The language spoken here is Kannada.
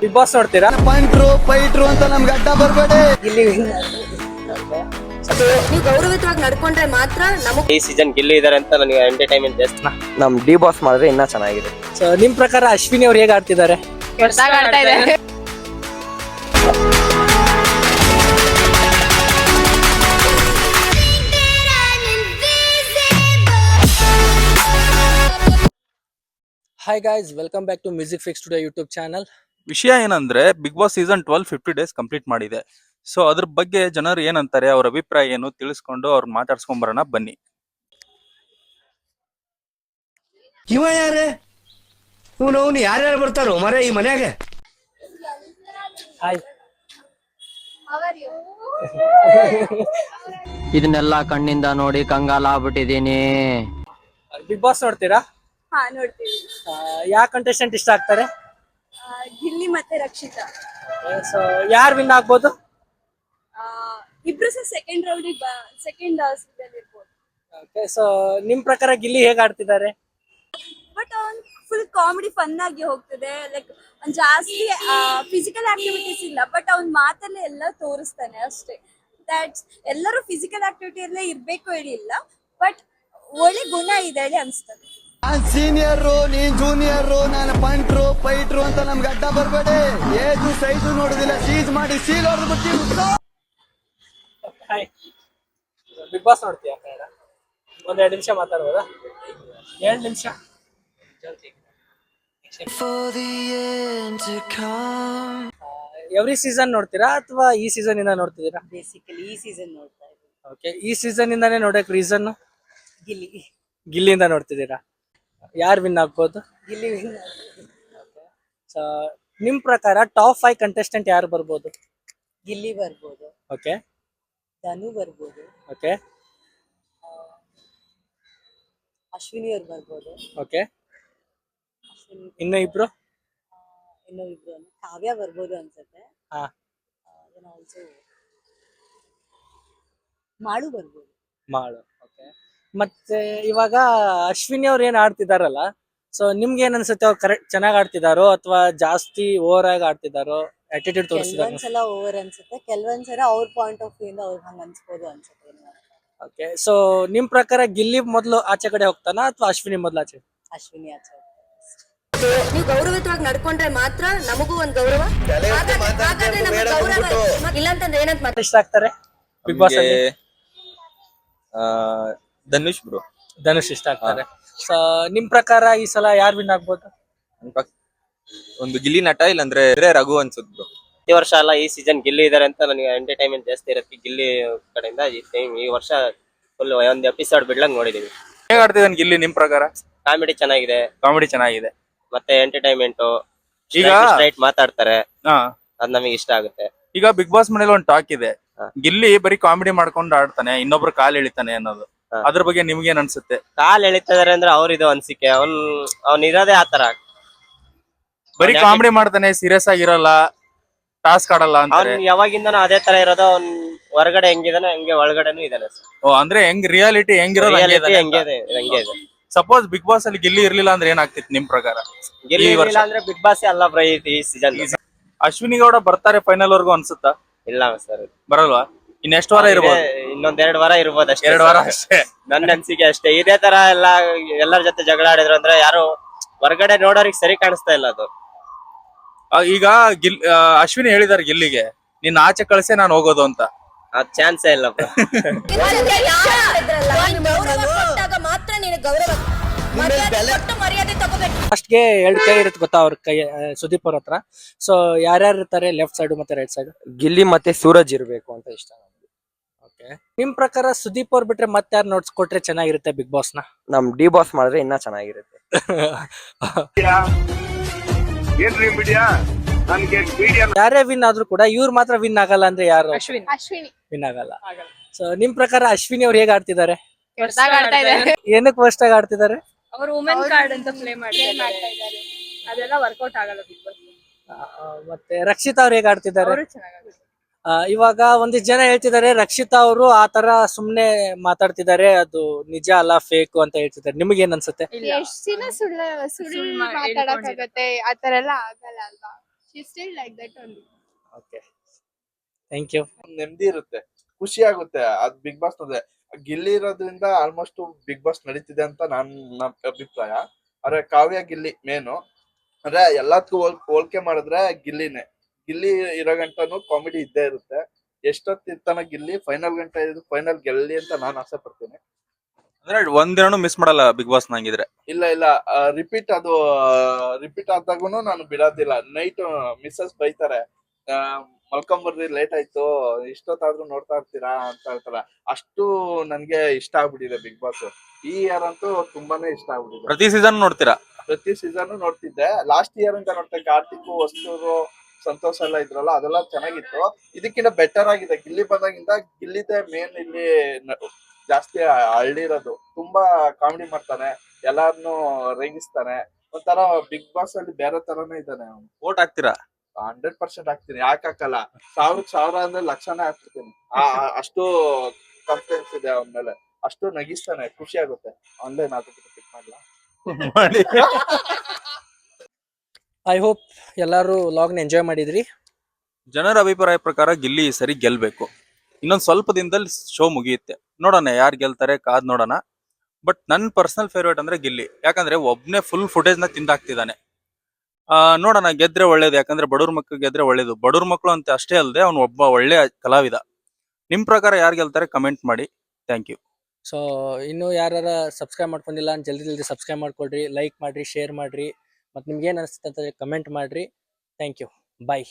ಬಿಗ್ ಬಾಸ್ ನೋಡ್ತೀರಾ? ಪಂಟ್ರು ಪೈಟ್ರು ಅಂತ ನಮ್ಗೆ ಅಡ್ಡ ಬರ್ಬೇಡಿ. ಇಲ್ಲಿ ನೀವು ಗೌರವಿತವಾಗಿ ನಡ್ಕೊಂಡ್ರೆ ಮಾತ್ರ ನಮಗ್ ಈ ಸೀಸನ್ ಗಿಲ್ಲಿ ಇದಾರೆ ಅಂತ ನನಗೆ ಎಂಟರ್ಟೈನ್ಮೆಂಟ್ ಜಾಸ್ತಿ. ನಮ್ ಡಿ ಬಾಸ್ ಮಾಡಿದ್ರೆ ಇನ್ನ ಚೆನ್ನಾಗಿದೆ ಸೊ ನಿಮ್ ಪ್ರಕಾರ ಅಶ್ವಿನಿ ಅವ್ರು ಹೇಗೆ ಆಡ್ತಿದ್ದಾರೆ? Hi guys welcome back to music fix today YouTube channel ವಿಷಯ ಏನಂದ್ರೆ Bigg Boss season twelve fifty days complete ಮಾಡಿದೆ. ಸೊ ಅದ್ರ ಬಗ್ಗೆ ಜನರು ಏನಂತಾರೆ ಅವ್ರ ಅಭಿಪ್ರಾಯ ಏನು ತಿಳಿಸ್ಕೊಂಡು ಅವ್ರು ಮಾತಾಡ್ಸ್ಕೊಂಬರೋಣ ಬನ್ನಿ. ಇವ ಯಾರೇ? ಇವನು ಅವನು ಯಾರ್ಯಾರು ಬರ್ತಾರೋ? ಮರ ಈ ಮನ್ಯಾಗ. ಹಾಯ್ ಇದನ್ನೆಲ್ಲ ಕಣ್ಣಿಂದ ನೋಡಿ ಕಂಗಾಲ ಆಗ್ಬಿಟ್ಟಿದೀನಿ ಬಿಗ್ ಬಾಸ್ ನೋಡ್ತೀರಾ? ಹಾ ನೋಡ್ತೀವಿ. ಯಾವ ಕಂಟೆಸ್ಟೆಂಟ್ ಇಷ್ಟ ಆಗ್ತಾರೆ? ಆ, ಗಿಲ್ಲಿ ಮತ್ತೆ ರಕ್ಷಿತಾ. ಸೊ ಯಾರು ವಿನ್ ಆಗ್ಬೋದು? ಆ, ಇಬ್ರು ಸಹ ಸೆಕೆಂಡ್ ರೌಂಡ್ ಸೆಕೆಂಡ್ ಇರ್ಬೋದು. ಓಕೆ ಸೊ ನಿಮ್ ಪ್ರಕಾರ ಗಿಲ್ಲಿ ಹೇಗೆ ಆಡ್ತಿದ್ದಾರೆ? ಬಟ್ ಅವ್ನ್ ಫುಲ್ ಕಾಮಿಡಿ ಫನ್ ಆಗಿ ಹೋಗ್ತದೆ. ಲೈಕ್ ಜಾಸ್ತಿ ಫಿಸಿಕಲ್ ಆಕ್ಟಿವಿಟೀಸ್ ಇಲ್ಲ. ಬಟ್ ಅವ್ನ್ ಮಾತಲ್ಲೇ ಎಲ್ಲ ತೋರಿಸ್ತಾನೆ ಅಷ್ಟೇ. ದಟ್ಸ್ ಎಲ್ಲರೂ ಫಿಸಿಕಲ್ ಆಕ್ಟಿವಿಟಿಯಲ್ಲೇ ಇರ್ಬೇಕು ಹೇಳಿ ಇಲ್ಲ. ಬಟ್ ಒಳ್ಳೆ ಗುಣ ಇದೆ ಹೇಳಿ ಅನ್ಸ್ತದೆ. ನಾನ್ ಸೀನಿಯರು ನೀನ್ ಜೂನಿಯರು ನಾನು ಪಂಟ್ರು ಪೈಟ್ರು ಅಂತ ನಮ್ಗೆ ಅಡ್ಡ ಬರ್ಬೇಡಿ. ಏಜು ಸೈಜು ನೋಡುದಿಲ್ಲ. ಸೀಜ್ ಮಾಡಿ ಸೀಲ್ ಹೊಡೆದು ಬಿಡ್ತೀವಿ ಹಾಯ್ ಬಿಗ್ ಬಾಸ್ ನೋಡ್ತೀಯಾ ಕನ್ನಡ? ಒಂದ್ ಎರಡು ನಿಮಿಷ ಮಾತಾಡ್ಬೋದಾ? ಎರಡು ನಿಮಿಷ. ಎವ್ರಿ ಸೀಸನ್ ನೋಡ್ತೀರಾ ಅಥವಾ ಈ ಸೀಸನ್ ಇಂದ ನೋಡ್ತಿದ್ದೀರಾ? ಬೇಸಿಕಲಿ ಈ ಸೀಸನ್ ನೋಡ್ತಾ ಇದ್ದೀನಿ. ಓಕೆ ಈ ಸೀಸನ್ ಇಂದಾನೇ ನೋಡಕ್ ರೀಸನ್ ಗಿಲ್ಲಿ. ಗಿಲ್ಲಿಯಿಂದ ನೋಡ್ತಿದ್ದೀರಾ? ಯಾರು ವಿನ್ ಆಗ್ಬೋದು? ಗಿಲ್ಲಿ ಸೊ ನಿಮ್ ಪ್ರಕಾರ ಟಾಪ್ ಫೈವ್ ಕಂಟೆಸ್ಟೆಂಟ್ ಯಾರು ಬರ್ಬೋದು? ಗಿಲ್ಲಿ ಬರ್ಬೋದು. ಓಕೆ ಧನು ಬರ್ಬೋದು. ಓಕೆ ಅಶ್ವಿನಿ ಅವ್ರು ಬರ್ಬೋದು. ಓಕೆ ಅಶ್ವಿನಿ ಇನ್ನು ಇಬ್ರು? ಇನ್ನೂ ಇಬ್ರು ಕಾವ್ಯ ಬರ್ಬೋದು ಅನ್ಸುತ್ತೆ. ಹಾ. ಆಲ್ಸೋ ಮಾಡು ಬರ್ಬೋದು. ಮಾಡು ಓಕೆ ಮತ್ತೆ ಇವಾಗ ಅಶ್ವಿನಿ ಅವ್ರು ಏನ್ ಆಡ್ತಿದಾರಲ್ಲ ಸೊ ನಿಮ್ಗೆ ಏನ್ ಅನ್ಸುತ್ತೆ ಅವ್ರು ಕರೆಕ್ಟ್ ಚೆನ್ನಾಗ್ ಆಡ್ತಿದಾರೋ ಅಥವಾ ಜಾಸ್ತಿ ಓವರ್ ಆಗಿ ಆಡ್ತಿದಾರೋ? ಅಟಿಟ್ಯೂಡ್ ತೋರಿಸಿದಾರೋ ಕೆಲವೊಂದ್ಸಲ ಓವರ್ ಅನ್ಸುತ್ತೆ ಕೆಲವೊಂದ್ಸಲ ಅವ್ರ ಪಾಯಿಂಟ್ ಆಫ್ ವ್ಯೂ ಇಂದ ಅವ್ರಿಗೆ ಹಂಗ ಅನ್ಸ್ಬೋದು ಅನ್ಸುತ್ತೆ ಓಕೆ ಸೊ ನಿಮ್ ಪ್ರಕಾರ ಗಿಲ್ಲಿ ಮೊದ್ಲು ಆಚೆ ಕಡೆ ಹೋಗ್ತಾನ ಅಥವಾ ಅಶ್ವಿನಿ ಮೊದ್ಲು ಆಚೆ? ಅಶ್ವಿನಿ ಆಚೆ ನೀವು ಗೌರವಿತವಾಗಿ ನಡ್ಕೊಂಡ್ರೆ ಮಾತ್ರ ನಮಗೂ ಒಂದ್ ಗೌರವ. ಹಾಗಾದ್ರೆ- ಹಾಗಾದ್ರೆ ನಮ್ಗೆ ಗೌರವ ಇದೆ. ಇಲ್ಲಾಂತಂದ್ರೆ ಏನಂತ ಮಾತಾಡ್ತಾರೆ ಇಷ್ಟ ಆಗ್ತಾರೆ? ಬಿಗ್ ಬಾಸ್ ಅಲ್ಲಿ? ಧನುಷ್ ಬ್ರೋ ಧನುಷ್ ಇಷ್ಟ ಆಗ್ತಾರೆ. ಸೊ ನಿಮ್ ಪ್ರಕಾರ ಈ ಸಲ ಯಾರು ವಿನ್ ಆಗ್ಬೋದು? ಒಂದು ಗಿಲ್ಲಿ ನಟ ಇಲ್ಲಾಂದ್ರೆ ರಘು ಅನ್ಸುತ್ತೆ ಬ್ರೋ ಈ ವರ್ಷ ಅಲ್ಲ ಈ ಸೀಸನ್ ಗಿಲ್ಲಿ ಇದಾರೆ ಅಂತ ನನಗೆ ಎಂಟರ್ಟೈನ್ಮೆಂಟ್ ಜಾಸ್ತಿ ಇರತ್ತೆ. ಗಿಲ್ಲಿ ಕಡೆಯಿಂದ ಈ ಟೈಮ್ ಈ ವರ್ಷ ಫುಲ್ ಒಂದು ಎಪಿಸೋಡ್ ಬಿಡ್ಲಂಗ್ ನೋಡಿದೀವಿ. ಹೇಗ್ ಆಡ್ತಿದ್ದಾನೆ ಗಿಲ್ಲಿ ನಿಮ್ ಪ್ರಕಾರ? ಕಾಮಿಡಿ ಚೆನ್ನಾಗಿದೆ. ಕಾಮಿಡಿ ಚೆನ್ನಾಗಿದೆ. ಮತ್ತೆ ಎಂಟರ್ಟೈನ್ಮೆಂಟ್ ಈಗ ಸ್ಟ್ರೈಟ್ ಮಾತಾಡ್ತಾರೆ. ಹಾ. ಅದ್ ನಮಗೆ ಇಷ್ಟ ಆಗುತ್ತೆ. ಈಗ ಬಿಗ್ ಬಾಸ್ ಮನೇಲಿ ಒಂದು ಟಾಕ್ ಇದೆ. ಹಾ. ಗಿಲ್ಲಿ ಬರೀ ಕಾಮಿಡಿ ಮಾಡ್ಕೊಂಡು ಆಡ್ತಾನೆ ಇನ್ನೊಬ್ರು ಕಾಲ್ ಎಳಿತಾನೆ ಅನ್ನೋದು. ಅದ್ರ ಬಗ್ಗೆ ನಿಮ್ಗೆ ಏನ್ ಅನ್ಸುತ್ತೆ? ಕಾಲ್ ಎಳಿತಿದಾರೆ ಅಂದ್ರೆ ಅವ್ರಿದು ಅನ್ಸಿಕೆ. ಅವ್ನ್ ಅವ್ನ್ ಇರೋದೇ ಆತರ ಬರೀ ಕಾಮಿಡಿ ಮಾಡ್ತಾನೆ ಸೀರಿಯಸ್ ಆಗಿರಲ್ಲ ಟಾಸ್ಕ್ ಆಡಲ್ಲ ಅವ್ನ್ ಅಂತಾರೆ ಯಾವಾಗಿಂದನೂ ಅದೇ ತರ ಇರೋದು ಅವ್ನ್ ಹೊರಗಡೆ ಹೆಂಗಿದಾನೆ ಹಂಗೆ ಒಳಗಡೆನೂ ಇದಾನೆ ಓ ಅಂದ್ರೆ ಹೆಂಗ್ ರಿಯಾಲಿಟಿ ಹೆಂಗಿರೋದು ರಿಯಾಲಿಟಿ ಹಂಗೆ ಇದೆ ಹಂಗೆ ಇದೆ. ಸಪೋಸ್ ಬಿಗ್ ಬಾಸ್ ಅಲ್ಲಿ ಗೆಲ್ಲಿ ಇರ್ಲಿಲ್ಲ ಅಂದ್ರೆ ಏನಾಗ್ತಿತ್ತು ನಿಮ್ ಪ್ರಕಾರ? ಗಿಲ್ಲಿ ಈ ವರ್ಷ. ಇರ್ಲಿಲ್ಲ ಅಂದ್ರೆ ಬಿಗ್ ಬಾಸ್ ಅಲ್ಲ ಬ್ರೈ ಈ ಸೀಸನ್ ಅಶ್ವಿನಿ ಗೌಡ ಬರ್ತಾರೆ ಫೈನಲ್ ವರ್ಗು ಅನ್ಸುತ್ತಾ? ಇಲ್ಲ ಸರ್. ಬರಲ್ವಾ? ಇನ್ ಎಷ್ಟು ವಾರ ಇರ್ಬೋದು? ಇನ್ನೊಂದ್ ಎರಡ್ ವಾರ ಇರ್ಬೋದು ಅಷ್ಟೇ ಎರಡು ವಾರ. ಅಷ್ಟೇ. ನನ್ನ ಅನ್ಸಿಕೆ ಅಷ್ಟೇ. ಇದೇ ತರ ಎಲ್ಲ ಎಲ್ಲರ ಜೊತೆ ಜಗಳ ಆಡಿದ್ರು ಅಂದ್ರೆ ಯಾರು ಹೊರಗಡೆ ನೋಡೋರಿಗೆ ಸರಿ ಕಾಣಿಸ್ತಾ ಇಲ್ಲ ಅದು. ಆ, ಈಗ ಗಿಲ್ ಆ, ಅಶ್ವಿನಿ ಹೇಳಿದಾರೆ ಗಿಲ್ಲಿಗೆ ನಿನ್ನ ಆಚೆ ಕಳ್ಸೆ ನಾನು ಹೋಗೋದು ಅಂತ. ಅದ್ ಚಾನ್ಸ್ ಇಲ್ಲ ಫಸ್ಟ್ ಗೌರವ ಕೊಟ್ಟಾಗ ಮಾತ್ರ ನೀನು ಗೌರವ ಮರ್ಯಾದೆ ಕೊಟ್ಟು ಮರ್ಯಾದೆ ತಗೋಬೇಕು. ಲಾಸ್ಟ್ಗೆ ಎರಡು ಕೈ ಇರುತ್ತೆ ಗೊತ್ತಾ ಅವ್ರ ಕೈ ಆ, ಸುದೀಪ್ ಅವ್ರ ಹತ್ರ. ಸೊ ಯಾರ್ಯಾರು ಇರ್ತಾರೆ? ಲೆಫ್ಟ್ ಸೈಡ್ ಮತ್ತೆ ರೈಟ್ ಸೈಡ್ ಗಿಲ್ಲಿ ಮತ್ತೆ ಸೂರಜ್ ಇರ್ಬೇಕು ಅಂತ ಇಷ್ಟ. ಓಕೆ ನಿಮ್ ಪ್ರಕಾರ ಸುದೀಪ್ ಅವ್ರ ಬಿಟ್ರೆ ಮತ್ತೆ ಯಾರು ನೋಡ್ಸ್ಕೊಟ್ರೆ ಚೆನ್ನಾಗಿರುತ್ತೆ ಬಿಗ್ ಬಾಸ್ನ? ನಮ್ ಡಿ ಬಾಸ್ ಮಾಡಿದ್ರೆ ಇನ್ನ ಚೆನ್ನಾಗಿರುತ್ತೆ. ಯಾರೇ ವಿನ್ ಆದ್ರೂ ಕೂಡ ಇವ್ರು ಮಾತ್ರ ವಿನ್ ಆಗಲ್ಲ ಅಂದ್ರೆ ಯಾರು? ಅಶ್ವಿನಿ. ವಿನ್ ಆಗಲ್ಲ. ಸೊ ನಿಮ್ ಪ್ರಕಾರ ಅಶ್ವಿನಿ ಅವ್ರು ಹೇಗ್ ಆಡ್ತಿದ್ದಾರೆ? ಹೊಸದಾಗಿ ಆಡ್ತಾ ಇದ್ದಾರೆ. ಏನಕ್ಕೆ ಫಸ್ಟ್ ಆಗಿ ಆಡ್ತಿದ್ದಾರೆ? ಅವರು ವುಮೆನ್ ಕಾರ್ಡ್ ಅಂತ ಪ್ಲೇ ಮಾಡ್ತಾ ಇದ್ದಾರೆ. ಅದೆಲ್ಲ ವರ್ಕೌಟ್ ಆಗಲ್ಲ ಬಿಗ್ ಬಾಸ್ ಆ, ಮತ್ತೆ ರಕ್ಷಿತಾ ಅವ್ರು ಹೇಗ್ ಆಡ್ತಿದ್ದಾರೆ? ಅವರು ಚೆನ್ನಾಗಿ ಇವಾಗ ಒಂದಿಷ್ಟು ಜನ ಹೇಳ್ತಿದ್ದಾರೆ ರಕ್ಷಿತಾ ಅವರು ಆ ತರ ಸುಮ್ನೆ ಮಾತಾಡ್ತಿದ್ದಾರೆ ಅದು ನಿಜ ಅಲ್ಲ ಫೇಕ್ ಅಂತ ಹೇಳ್ತಿದ್ದಾರೆ ನಿಮ್ಗೆ ಏನ್ ಅನ್ಸುತ್ತೆ ಎಷ್ಟ್ ದಿನ ಸುಳ್ಳು ಸುಳ್ಳು ಸುಳ್ಳು ಮಾತಾಡಕ್ಕಾಗತ್ತೆ? ಆತರ ಎಲ್ಲ ಆಗಲ್ಲ ಅಲ್ವಾ? Still like that only okay thank you ನೆಮ್ಮದಿ ಇರುತ್ತೆ. ಖುಷಿ ಆಗುತ್ತೆ. ಅದ್ ಬಿಗ್ ಬಾಸ್ ನೋಡಿದ್ರೆ ಗಿಲ್ಲಿ ಇರೋದ್ರಿಂದ ಆಲ್ಮೋಸ್ಟ್ ಬಿಗ್ ಬಾಸ್ ನಡೀತಿದೆ ಅಂತ ನನ್ ಅಭಿಪ್ರಾಯ. ಆದ್ರೆ ಕಾವ್ಯ ಗಿಲ್ಲಿ ಮೇನು ಅಂದ್ರೆ ಎಲ್ಲದಕ್ಕೂ ಹೋಲ್ ಹೋಲ್ಕೆ ಮಾಡಿದ್ರೆ ಗಿಲ್ಲಿನೇ. ಗಿಲ್ಲಿ ಇರೋ ಗಂಟನು ಕಾಮಿಡಿ ಇದ್ದೇ ಇರುತ್ತೆ. ಎಷ್ಟೊತ್ತು ಇರ್ತಾನ ಗಿಲ್ಲಿ ಫೈನಲ್ ಗಂಟೆ ಇದು ಫೈನಲ್ ಗೆಲ್ಲಿ ಅಂತ ನಾನು ಆಸೆ ಪಡ್ತೀನಿ. ಅಂದ್ರೆ ಒಂದಿನೂ ಮಿಸ್ ಮಾಡಲ್ಲ ಬಿಗ್ ಬಾಸ್ ನಂಗಿದ್ರೆ? ಇಲ್ಲ ಇಲ್ಲ. ರಿಪೀಟ್ ಅದು ರಿಪೀಟ್ ಆದಾಗೂ ನಾನು ಬಿಡೋದಿಲ್ಲ. ನೈಟ್ ಮಿಸ್ಸಸ್ ಬೈತಾರೆ. ಮಲ್ಕೊಂಬರ್ರಿ ಲೇಟ್ ಆಯ್ತು. ಇಷ್ಟೊತ್ತಾದ್ರೂ ನೋಡ್ತಾ ಇರ್ತೀರಾ ಅಂತ ಹೇಳ್ತಾರ. ಅಷ್ಟು ನನ್ಗೆ ಇಷ್ಟ ಆಗ್ಬಿಟ್ಟಿದೆ ಬಿಗ್ ಬಾಸ್ ಈ ಇಯರ್ ಅಂತೂ ತುಂಬಾನೇ ಇಷ್ಟ ಆಗ್ಬಿಟ್ಟಿದೆ. ಪ್ರತಿ ಸೀಸನ್ ನೋಡ್ತೀರಾ? ಪ್ರತಿ ಸೀಸನ್ ನೋಡ್ತಿದ್ದೆ. ಲಾಸ್ಟ್ ಇಯರ್ ಅಂತ ನೋಡ್ತಾ ಕಾರ್ತಿಕ್ ವಸ್ತೂರು ಸಂತೋಷ್ ಎಲ್ಲ ಇದ್ರಲ್ಲ ಅದೆಲ್ಲ ಚೆನ್ನಾಗಿತ್ತು. ಇದಕ್ಕಿಂತ ಬೆಟರ್ ಆಗಿದೆ. ಗಿಲ್ಲಿ ಬಂದಾಗಿಂದ ಗಿಲ್ಲಿದೆ ಮೇನ್ ಇಲ್ಲಿ ಜಾಸ್ತಿ ಹಳ್ಳಿರೋದು ತುಂಬಾ ಕಾಮಿಡಿ ಮಾಡ್ತಾನೆ ಎಲ್ಲಾರ್ನು ರೇಗಿಸ್ತಾನೆ. ಒಂಥರ ಬಿಗ್ ಬಾಸ್ ಅಲ್ಲಿ ಬೇರೆ ತರಾನೇ ಇದ್ದಾನೆ ಅವನು. ಓಟ್ ಹಾಕ್ತೀರಾ? ಹಂಡ್ರೆಡ್ ಪರ್ಸೆಂಟ್ ಹಾಕ್ತೀನಿ. ಯಾಕೆ ಹಾಕಲ್ಲ? ಸಾವಿರಕ್ಕೆ ಸಾವಿರ ಅಂದ್ರೆ ಲಕ್ಷನೇ ಹಾಕ್ತಿರ್ತೀನಿ ಅಷ್ಟು ಕಾನ್ಫಿಡೆನ್ಸ್ ಇದೆ ಅವನ ಮೇಲೆ. ಅಷ್ಟು ನಗಿಸ್ತಾನೆ. ಖುಷಿ ಆಗುತ್ತೆ. ಆನ್ಲೈನ್ ಆಗುತ್ತೆ ಪಿಕ್ ಮಾಡ್ಲಾ? ಮಾಡಿ. ಐ ಹೋಪ್ ಎಲ್ಲರೂ ಲಾಗ್ನ ಎಂಜಾಯ್ ಮಾಡಿದ್ರಿ. ಜನರ ಅಭಿಪ್ರಾಯ ಪ್ರಕಾರ ಗಿಲ್ಲಿ ಈ ಸರಿ ಗೆಲ್ಬೇಕು. ಇನ್ನೊಂದು ಸ್ವಲ್ಪ ದಿನದಲ್ಲಿ ಶೋ ಮುಗಿಯುತ್ತೆ. ನೋಡೋಣ ಯಾರು ಗೆಲ್ತಾರೆ ಕಾದ್ ನೋಡೋಣ. ಬಟ್ ನನ್ನ ಪರ್ಸನಲ್ ಫೇವ್ರೇಟ್ ಅಂದ್ರೆ ಗಿಲ್ಲಿ. ಯಾಕಂದ್ರೆ ಒಬ್ನೇ ಫುಲ್ ಫುಟೇಜ್ನ ತಿಂದಾಕ್ತಿದ್ದಾನೆ ಆ ನೋಡೋಣ ಗೆದ್ರೆ ಒಳ್ಳೇದು. ಯಾಕಂದ್ರೆ ಬಡವ್ರ ಮಕ್ಕಳು ಗೆದ್ರೆ ಒಳ್ಳೇದು. ಬಡವ್ರ ಮಕ್ಕಳು ಅಂತ ಅಷ್ಟೇ ಅಲ್ಲದೆ ಅವ್ನು ಒಬ್ಬ ಒಳ್ಳೆ ಕಲಾವಿದ. ನಿಮ್ ಪ್ರಕಾರ ಯಾರು ಗೆಲ್ತಾರೆ ಕಮೆಂಟ್ ಮಾಡಿ. ಥ್ಯಾಂಕ್ ಯು ಸೊ ಇನ್ನು ಯಾರು ಸಬ್ಸ್ಕ್ರೈಬ್ ಮಾಡ್ಕೊಂಡಿಲ್ಲ ಜಲ್ದಿ ಜಲ್ದಿ ಸಬ್ಸ್ಕ್ರೈಬ್ ಮಾಡ್ಕೊಳ್ರಿ. ಲೈಕ್ ಮಾಡ್ರಿ ಶೇರ್ ಮಾಡ್ರಿ. ಮತ್ತು ನಿಮ್ಗೆ ಏನು ಅನಿಸುತ್ತೆ ಕಮೆಂಟ್ ಮಾಡ್ರಿ. Thank you bye